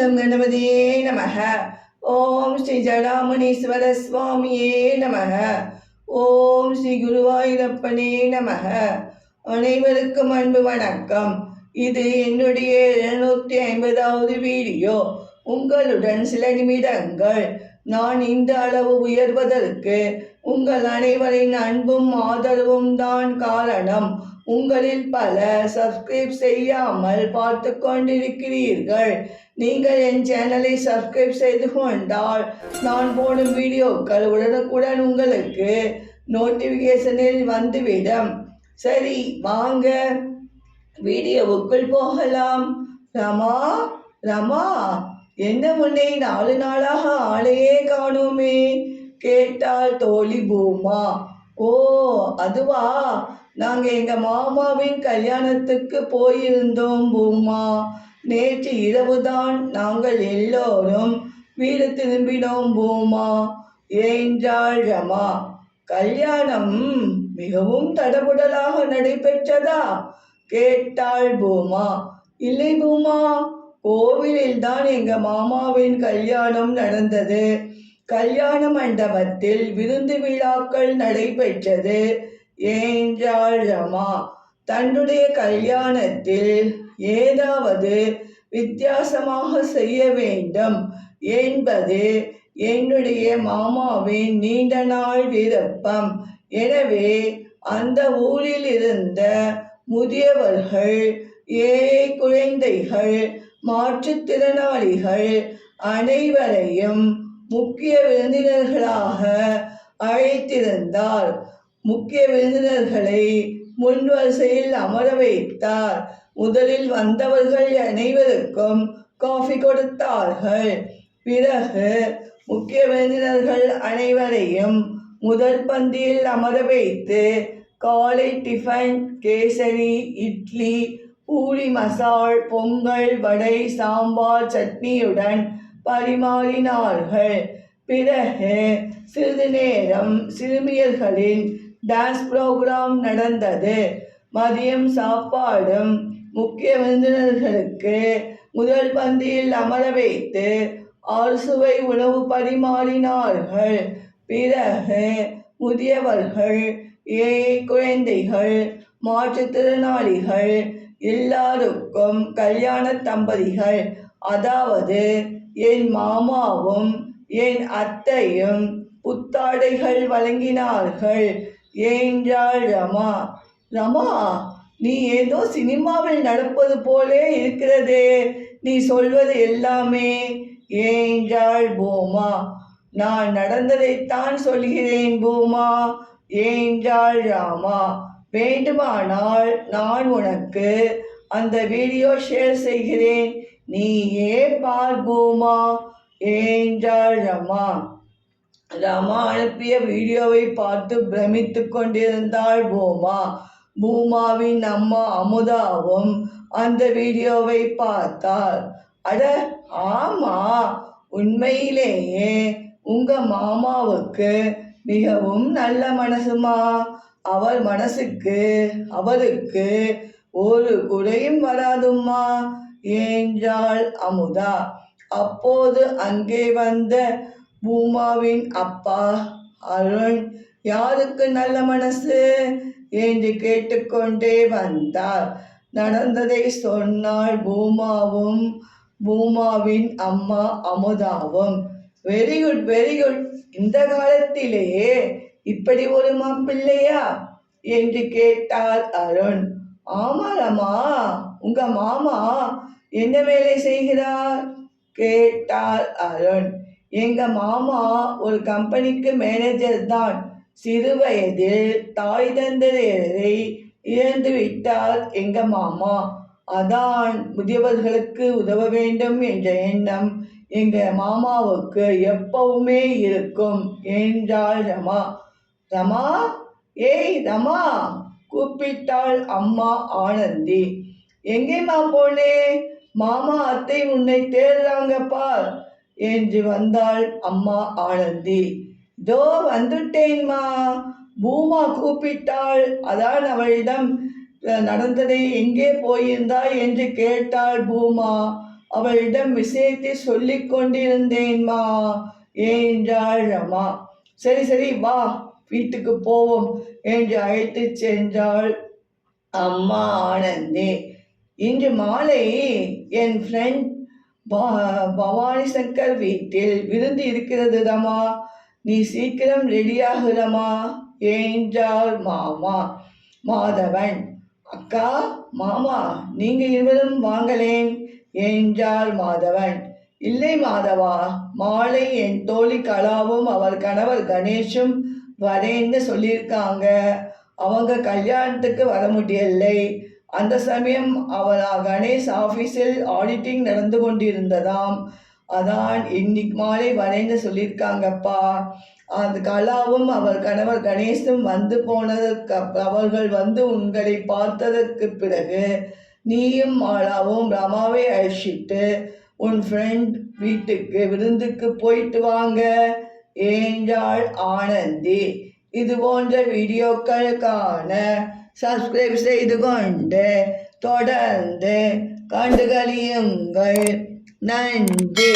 Come கணபதியே நமக. ஓம் ஸ்ரீ ஜடாமுனீஸ்வர சுவாமியே நமக. ஓம் ஸ்ரீ குருவாயூரப்பனே நமக. அனைவருக்கும் அன்பு வணக்கம். இது என்னுடைய எழுநூற்றி ஐம்பதாவது வீடியோ. உங்களுடன் சில நிமிடங்கள். நான் இந்த அளவு உயர்வதற்கு உங்கள் அனைவரின் அன்பும் ஆதரவும் தான் காரணம். உங்களில் பல சப்ஸ்கிரைப் செய்யாமல் பார்த்து கொண்டிருக்கிறீர்கள். நீங்கள் என் சேனலை சப்ஸ்கிரைப் செய்து கொண்டால் நான் போடும் வீடியோக்கள் உடனுக்குடன் உங்களுக்கு நோட்டிஃபிகேஷனில் வந்துவிடும். சரி வாங்க. வீடியோவுக்குள் போகலாம். ரமா ரமா என்ன முன்னே நாலு நாளாக ஆளையே காணோமே. கேட்டாள் தோழி பூமா. ஓ அதுவா? நாங்க எங்க மாமாவின் கல்யாணத்துக்கு போயிருந்தோம் பூமா. நேற்று இரவுதான் நாங்கள் எல்லோரும் வீடு திரும்பினோம் பூமா. ஏன்றாள் ரமா கல்யாணம் மிகவும் தடபுடலாக நடைபெற்றதா? கேட்டாள் பூமா. இல்லை பூமா கோவிலில் தான் எங்க மாமாவின் கல்யாணம் நடந்தது. கல்யாண மண்டபத்தில் விருந்து விழாக்கள் நடைபெற்றது. ஏன்றாள் ரமா தன்னுடைய கல்யாணத்தில் ஏதாவது வித்தியாசமாக செய்ய வேண்டும் என்பது என்னுடைய மாமாவின் நீண்ட நாள் விருப்பம். எனவே அந்த ஊரில் இருந்த முதியவர்கள் ஏழை குழந்தைகள் மாற்றுத்திறனாளிகள் அனைவரையும் முக்கிய விருந்தினர்களாக அழைத்திருந்தார். முக்கிய விருந்தினர்களை முன்வரிசையில் அமர வைத்தார். முதலில் வந்தவர்கள் அனைவருக்கும் காஃபி கொடுத்தார்கள். பிறகு முக்கிய விருந்தினர்கள் அனைவரையும் முதல் பந்தியில் அமர வைத்து காலை டிஃபன் கேசரி இட்லி பூரி மசால் பொங்கல் வடை சாம்பார் சட்னியுடன் பரிமாறினார்கள். பிறகு சிறிது நேரம் சிறுமியர்களின் டான்ஸ் ப்ரோக்ராம் நடந்தது. மதியம் சாப்பாடும் முக்கிய விருந்தினர்களுக்கு முதல் பந்தியில் அமர வைத்து அறுசுவை உணவு பரிமாறினார்கள். பிறகு முதியவர்கள் ஏழை குழந்தைகள் மாற்றுத்திறனாளிகள் எல்லாருக்கும் கல்யாண தம்பதிகள் அதாவது என் மாமாவும் என் அத்தையும் புத்தாடைகள் வழங்கினார்கள். என்றாள் ரமா. ரமா நீ ஏதோ சினிமாவில் நடப்பது போலே இருக்கிறதே. நீ சொல்வது எல்லாமே ஏன்றாள் பூமா. நான் நடந்ததைத்தான் சொல்கிறேன் பூமா. ஏன்றாள் ராமா. வேண்டுமானால் நான் உனக்கு அந்த வீடியோ ஷேர் செய்கிறேன். நீயே பார்ப்போமா? பூமா ரமா. ரமா அனுப்பிய வீடியோவை பார்த்து பிரமித்து கொண்டிருந்தாள் பூமா. பூமாவின் அம்மா அமுதாவும் அந்த வீடியோவை பார்த்தாள். அட ஆமா. உண்மையிலேயே உங்க மாமாவுக்கு மிகவும் நல்ல மனசுமா. அவர் மனசுக்கு அவருக்கு ஒரு குறையும் வராதும்மா. ஏஞ்சாள் அமுதா. அப்போது அங்கே வந்த பூமாவின் அப்பா அருண் யாருக்கு நல்ல மனசு? என்று கேட்டுக்கொண்டே வந்தார். நடந்ததை சொன்னாள் பூமாவும் பூமாவின் அம்மா அமுதாவும். வெரி குட் வெரி குட் இந்த காலத்திலேயே இப்படி ஒரு மாப்பிள்ளையா? என்று கேட்டார் அருண் ஆமாலம்மா உங்க மாமா என்ன வேலை செய்கிறார்? கேட்டார் அருண். எங்க மாமா ஒரு கம்பெனிக்கு மேனேஜர் தான். சிறு வயதில் தாய் தந்தையரை இழந்து விட்டார் எங்க மாமா. அதான் முதியவர்களுக்கு உதவ வேண்டும் என்ற எண்ணம் எங்க மாமாவுக்கு எப்பவுமே இருக்கும் என்றாள் ரமா. ரமா? ஏய் ரமா! கூப்பிட்டாள் அம்மா ஆனந்தி. எங்கேம்மா போனே மாமா அத்தை உன்னை தேடுறாங்க பார் என்று வந்தாள் அம்மா ஆனந்தி. தோ வந்துட்டேன்மா பூமா கூப்பிட்டாள். அதான் அவளிடம் நடந்ததை எங்கே போயிருந்தாய்? என்று கேட்டாள் பூமா. அவளிடம் விஷயத்தை சொல்லி கொண்டிருந்தேன்மா என்றாள் ரமா. சரி சரி வா. வீட்டுக்கு போவோம் என்று அழைத்து சென்றாள். அம்மா ஆனந்தி இன்று மாலை என் ஃப்ரெண்ட் பவானி சங்கர் வீட்டில் விருந்து இருக்கிறது ரமா நீ சீக்கிரம் ரெடியாகுறமா என்றாள் மாமா. மாதவன் அக்கா மாமா நீங்க இருவரும் வாங்களேன் என்றாள் மாதவன். இல்லை மாதவா மாலை என் தோழி கலாவும் அவர் கணவர் கணேஷும் வரேன்னு சொல்லியிருக்காங்க. அவங்க கல்யாணத்துக்கு வர முடியலை. அந்த சமயம் அவர் கணேஷ் ஆஃபீஸில் ஆடிட்டிங் நடந்து கொண்டிருந்ததாம். அதான் இன்னைக்கு மாலை வரேன்னு சொல்லியிருக்காங்கப்பா. அந்த கலாவும் அவர் கணவர் கணேசும் வந்து போனதற்கு அவர்கள் வந்து உங்களை பார்த்ததற்கு பிறகு நீயும் மாலாவும் ரமாவை அழைச்சிட்டு உன் ஃப்ரெண்ட் வீட்டுக்கு விருந்துக்கு போயிட்டு வாங்க. என்றாள் ஆனந்தி. இது போன்ற வீடியோக்களுக்கான சப்ஸ்கிரைப் செய்து கொண்டு தொடர்ந்து கண்டுகளியுங்கள். நன்றி.